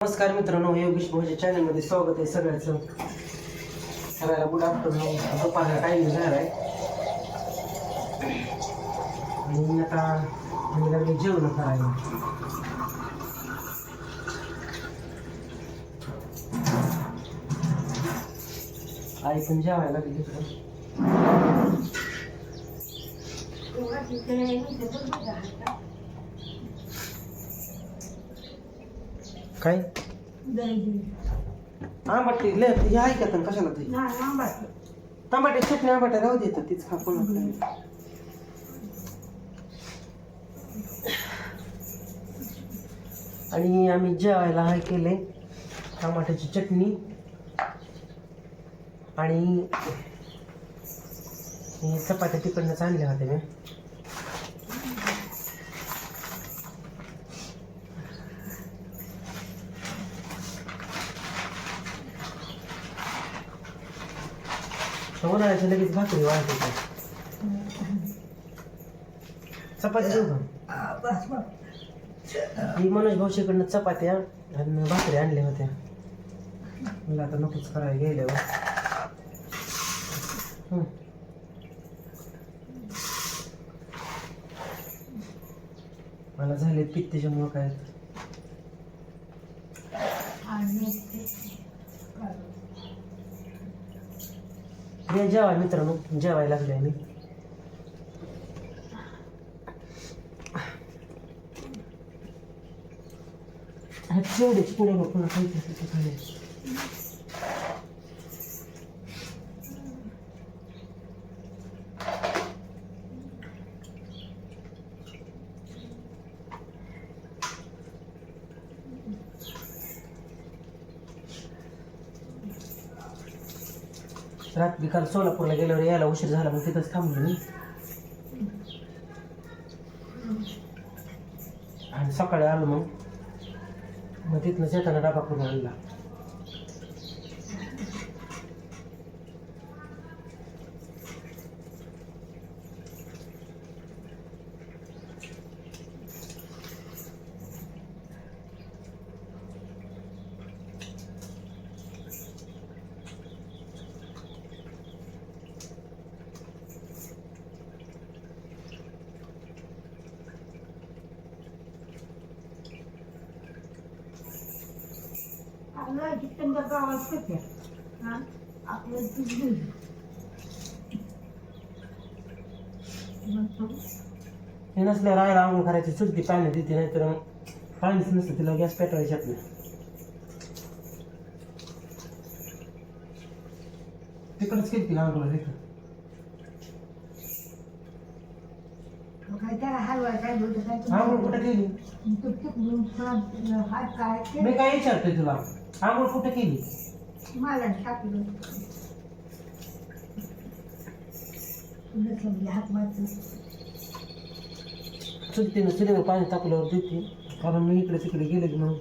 नमस्कार मित्रांनो योगेश भाऊच्या चॅनलमध्ये स्वागत आहे सगळ्याचं. सगळ्याला गुड आफ्टरनून दुपारचा टाईम झाला आहे आणि आता म्हणजे आम्ही लागले जेवण करायला आई पण जेवायला लागली काय? आंबाट ते लय हे ऐकत ना कशाला ते? टमाटे चटणी आंबट राहू देतात तीच खा कोण आणि आम्ही जेवायला हे केले टमाट्याची चटणी आणि हे चपात्या तिकडनंच आणल्या होत्या मी. उन्हाळ्याच्या लगेच भाकरी वाढत चपाती देऊ का? ही मनोज भाऊशीकडनं चपात्या आणि भाकरी आणल्या होत्या. मला आता नकोच करायला गेल्यावर हं. मला झाले पित्त त्याच्यामुळं काय? हे जेवाय मित्रांनो जेवायला लागले मी तेवढेच पुढे बघ पुन्हा खायचं तिथे खायचं. रात्री काल सोलापूरला गेल्यावर यायला उशीर झाला मग तिथंच थांबलो मी आणि सकाळी आलो मग. मग तिथनं येताना डबा करून आणला. हे नसल्या राहायला आंघोळ करायची चुलती पाणी देते नाही तर पाणीच नसतं तिला गॅस पेटवायच्यात नाही. तिकडच केली तिला आंघोळ रेखा आंघोळ कुठं केली? मी काय विचारतोय तुला? आंघोळ कुठं केली? मला टाकलं. हात मारतो चुलतीनं चुलीवर पाणी टाकल्यावर देते. कारण मी इकडे तिकडे गेले की मग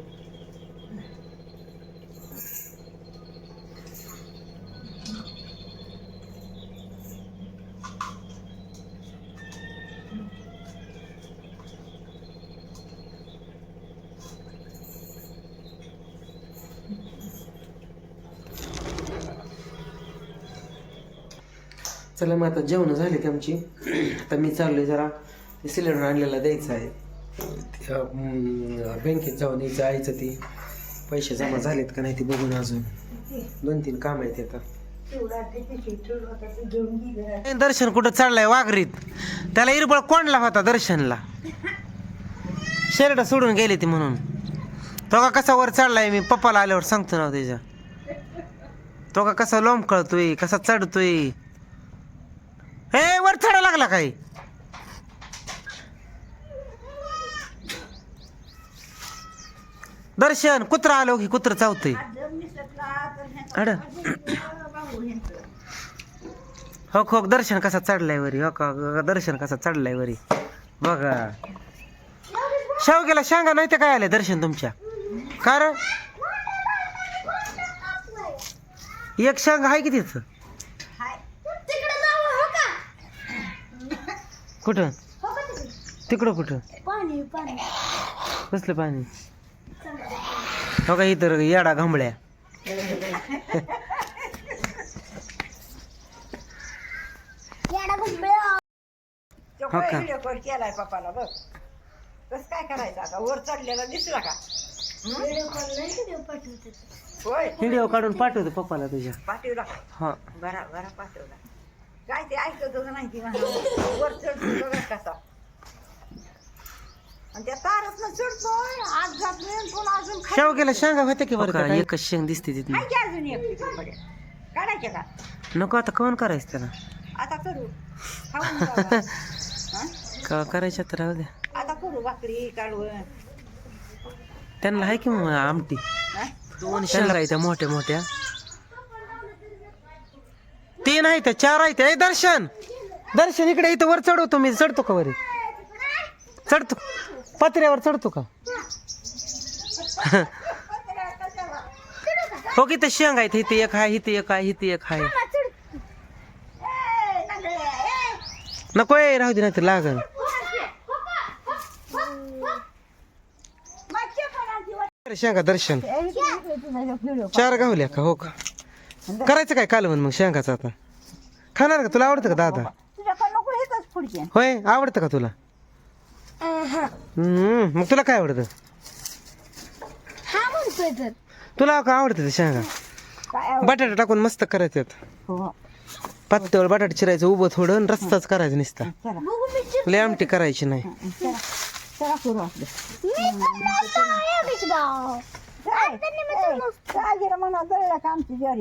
चला मग आता जेवणं झाले की आमची. आता मी चाललोय जरा ते सिलेंडर आणलेला द्यायचं आहे. बँकेत जाऊन यायचं आईचं ती पैसे जमा झालेत का नाही ते बघून अजून. दोन तीन काम आहेत आता ते ए, दर्शन कुठं चाललंय वाघरीत? त्याला इरबळ कोंडला होता दर्शनला. शर्ट सोडून गेली ती म्हणून. तो का कसा वर चढलाय मी पप्पाला आल्यावर सांगतो ना हो त्याच्या. तो का कसा लोंब कळतोय कसा चढतोय. हे वर चढा लागला काय? दर्शन कुत्रा आलो की कुत्र चावतंय? अड. हो हो दर्शन कसा चढलाय वरी? हो का हो दर्शन कसा चढलाय वरी? बघा. शेवग्याला शेंगा नाही ते काय आले दर्शन तुमच्या? कारण? एक शेंगा आहे की तिथं तिकडे जाऊ हो का कुठं? हो तिकडे कुठं? पाणी पाणी. कसलं पाणी. हो का इतर येडा घांबळ्या. हो का? व्हिडिओ कॉल केलाय पप्पाला बघ. कसं काय करायचं आता? वर चढलेला दिसला का? होय. व्हिडिओ काढून पाठवतो पप्पाला तुझ्या. पाठवला हा. बरा बरा पाठवला काय ते ऐकत होतं नाही ती म्हणा. वर चढतो बघा कसा. आणि त्या चढतोय आज जात नाही अजून खाली. शेवग्याला शेंगा होत्या की बरं एकच शेंग दिसते तिथून. आहे की अजून एक? तिकडे काढायचे का? नको आता कवन करायचं त्याला? आता करू. खाऊन जाऊ. हं? का करायच्या तर राहू द्या. आता करू भाकरी काढून त्यांना आहे की मग आमटी? हं? दोन शेंगा आहेत त्या मोठ्या मोठ्या? तीन आहेत चार आहेत. त्या. ए दर्शन! दर्शन इकडे इथं वर चढवतो मी चढतो का वरी? चढतो. पत्र्यावर चढतो का? हो की ते शेंग आहेत. इथे एक आहे इथे एक आहे इथे एक आहे. नको राहू दे नाही तर लागल. शेंगा दर्शन. चार गावल्या का? हो का? करायचं काय कालवण मग शेंगाचं आता. खाणार का? तुला आवडतं का दादा? तुझ्याकडे नको हेच पुढचे. होय आवडतं का तुला? हम्म, मग तुला काय आवडतं? हा म्हणतोय तर. तुला का आवडतं ते शेंगा काय आवड- बटाटा टाकून मस्त करायचं हो. पातळ बटाटा चिरायचं उभं थोडं आणि रस्ताच करायचं नुसता. चला. बघू मी चिर- लय आमटी करायची नाही. चला. चला करू आपलं. मी तर नव्हता एवढीच गाव. काय? ए, काय गेलं म्हणा जळलं का आमची ज्वारी?